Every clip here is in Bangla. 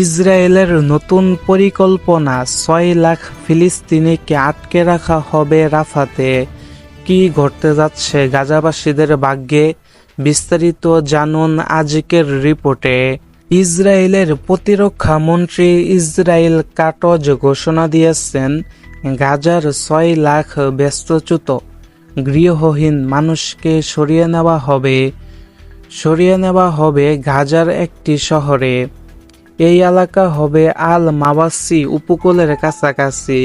ইসরায়েলের নতুন পরিকল্পনা ছয় লাখ ফিলিস্তিনিকে আটকে রাখা হবে রাফাতে। কি ঘটতে যাচ্ছে গাজাবাসীদের ভাগ্যে? বিস্তারিত জানুন আজকের রিপোর্টে। ইসরায়েলের প্রতিরক্ষা মন্ত্রী ইসরায়েল কাটজ ঘোষণা দিয়েছেন, গাজার ছয় লাখ ব্যস্তচ্যুত, গৃহহীন মানুষকে সরিয়ে নেওয়া হবে। সরিয়ে নেওয়া হবে গাজার একটি শহরে। এই এলাকা হবে আল মাওয়াসি উপকূলের কাছাকাছি,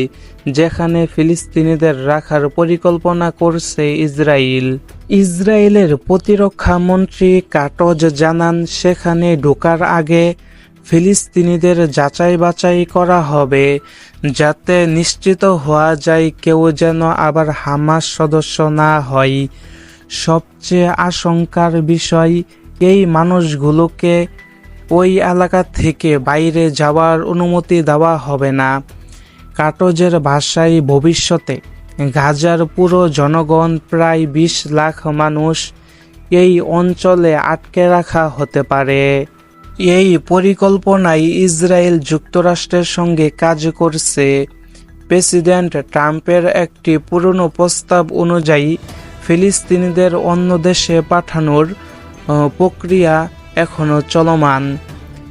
যেখানে ফিলিস্তিনিদের রাখার পরিকল্পনা করছে ইসরায়েল ইসরায়েলের প্রতিরক্ষা মন্ত্রী কাটজ জানান, সেখানে ঢোকার আগে ফিলিস্তিনিদের যাচাই বাছাই করা হবে, যাতে নিশ্চিত হওয়া যায় কেউ যেন আবার হামাস সদস্য না হয়। সবচেয়ে আশঙ্কার বিষয়, এই মানুষগুলোকে ওই এলাকা থেকে বাইরে যাওয়ার অনুমতি দেওয়া হবে না। কাটজের ভাষায় ভবিষ্যতে গাজার পুরো জনগণ প্রায় বিশ লাখ মানুষ এই অঞ্চলে আটকে রাখা হতে পারে। এই পরিকল্পনায় ইসরায়েল যুক্তরাষ্ট্রের সঙ্গে কাজ করছে। প্রেসিডেন্ট ট্রাম্পের একটি পুরনো প্রস্তাব অনুযায়ী ফিলিস্তিনিদের অন্য দেশে পাঠানোর প্রক্রিয়া এখনও চলমান।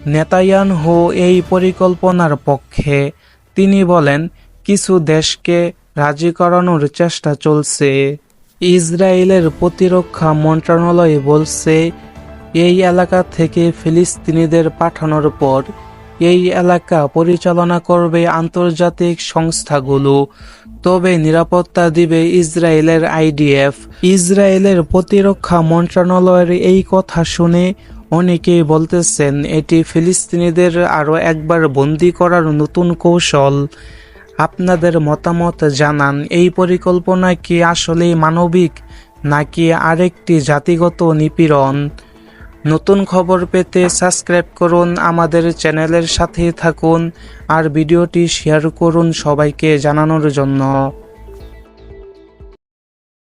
নেতায়ান নেতায়ানহু এই পরিকল্পনার পক্ষে। তিনি বলেন, কিছু দেশকে রাজি করানোর চেষ্টা চলছে। ইসরায়েলের প্রতিরক্ষা মন্ত্রণালয় বলছে, এই এলাকা থেকে ফিলিস্তিনিদের পাঠানোর পর এই এলাকা পরিচালনা করবে আন্তর্জাতিক সংস্থাগুলো। তবে নিরাপত্তা দিবে ইসরায়েলের আইডিএফ। ইসরায়েলের প্রতিরক্ষা মন্ত্রণালয়ের এই কথা শুনে অনেকেই বলতেছেন, এটি ফিলিস্তিনিদের আরও একবার বন্দি করার নতুন কৌশল। আপনাদের মতামত জানান, এই পরিকল্পনা কি আসলেই মানবিক, নাকি আরেকটি জাতিগত নিপীড়ন? নতুন খবর পেতে সাবস্ক্রাইব করুন, আমাদের চ্যানেলের সাথে থাকুন, আর ভিডিওটি শেয়ার করুন সবাইকে জানানোর জন্য।